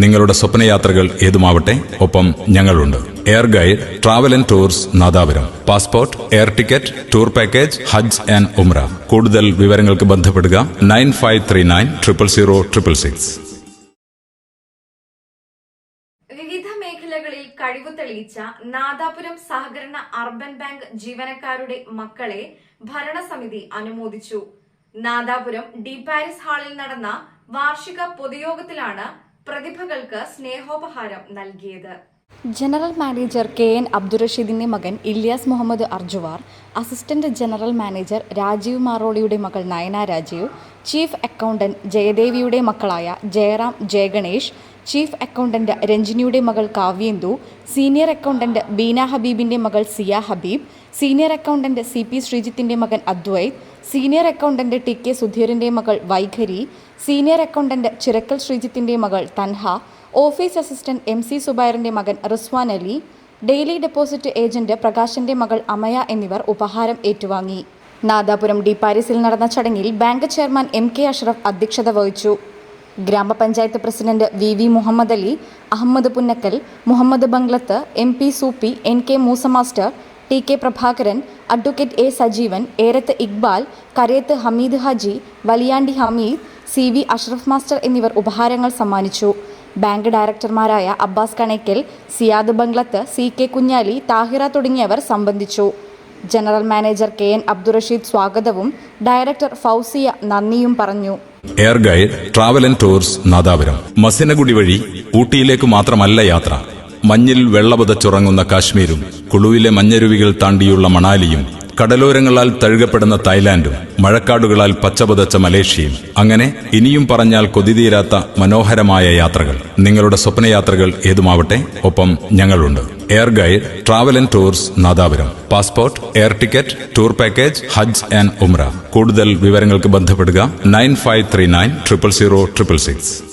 നിങ്ങളുടെ സ്വപ്നയാത്രകൾ ഏതുമാവട്ടെ ഒപ്പം ഞങ്ങളുണ്ട്. Air guide travel and tours Nadapuram. Passport air ticket tour package Hajj and Umrah കൂടുതൽ വിവരങ്ങൾക്ക് ബന്ധപ്പെടുക nine five three nine triple zero triple six. വിവിധ മേഖലകളിൽ കഴിവ് തെളിയിച്ച നാദാപുരം സഹകരണ അർബൻ ബാങ്ക് ജീവനക്കാരുടെ മക്കളെ ഭരണസമിതി അനുമോദിച്ചു. നാദാപുരം ഡി പാരിസ് ഹാളിൽ നടന്ന വാർഷിക പൊതുയോഗത്തിലാണ് പ്രതിഭകൾക്ക് സ്നേഹോപഹാരം നൽകിയത്. ജനറൽ മാനേജർ കെ എൻ അബ്ദുറഷീദിന്റെ മകൻ Ilyas Muhammad Arjuvar assistant general manager Rajeev മാറോളിയുടെ മകൾ നയന രാജീവ് ചീഫ് അക്കൗണ്ടന്റ് ജയദേവിയുടെ മക്കളായ ജയറാം ജയഗണേഷ് ചീഫ് അക്കൗണ്ടന്റ് രഞ്ജിനിയുടെ മകൾ കാവ്യേന്ദു സീനിയർ അക്കൗണ്ടന്റ് ബീന ഹബീബിന്റെ മകൾ Siya Habeeb senior accountant C P ശ്രീജിത്തിന്റെ മകൻ Advaith senior accountant T K സുധീറിന്റെ മകൾ വൈഖരി സീനിയർ അക്കൗണ്ടന്റ് ചിറക്കൽ ശ്രീജിത്തിന്റെ മകൾ Tanha office assistant M C സുബൈറിന്റെ മകൻ Rizwan Ali daily deposit agent പ്രകാശന്റെ മകൾ അമയ എന്നിവർ ഉപഹാരം ഏറ്റുവാങ്ങി. നാദാപുരം ഡി പാരീസിൽ നടന്ന ചടങ്ങിൽ bank chairman M K Ashraf അധ്യക്ഷത വഹിച്ചു. ഗ്രാമപഞ്ചായത്ത് president V V Muhammad Ali Ahammed Punnakkal Muhammad Banglath M P Soopy N K Moosa master T K Prabhakaran advocate A Sajeevan Erath Iqbal Karayath Hameed Haji Valiyandi Hameed C V Ashraf master എന്നിവർ ഉപഹാരങ്ങൾ സമ്മാനിച്ചു. Bank ഡയറക്ടർമാരായ Abbas Kanekkal Siyad Banglath C K Kunhali Thahira തുടങ്ങിയവർ സംബന്ധിച്ചു. General manager K N Abdurasheed സ്വാഗതവും director Fousiya നന്ദിയും പറഞ്ഞു. Air guide travel and tours Nadapuram Masinagudi വഴി ഊട്ടിയിലേക്ക് മാത്രമല്ല യാത്ര. മഞ്ഞിൽ വെള്ളപുതച്ചുറങ്ങുന്ന കാശ്മീരും കുളുവിലെ മഞ്ഞരുവികൾ താണ്ടിയുള്ള മണാലിയും കടലോരങ്ങളാൽ തഴുകപ്പെടുന്ന തായ്ലാന്റും മഴക്കാടുകളാൽ പച്ചപുതച്ച മലേഷ്യയും. അങ്ങനെ ഇനിയും പറഞ്ഞാൽ കൊതിതീരാത്ത മനോഹരമായ യാത്രകൾ. നിങ്ങളുടെ സ്വപ്നയാത്രകൾ ഏതുമാവട്ടെ ഒപ്പം ഞങ്ങളുണ്ട്. Air guide travel and tours Nadapuram. Passport air ticket tour package Hajj and Umrah കൂടുതൽ വിവരങ്ങൾക്ക് ബന്ധപ്പെടുക nine five three nine triple zero triple six.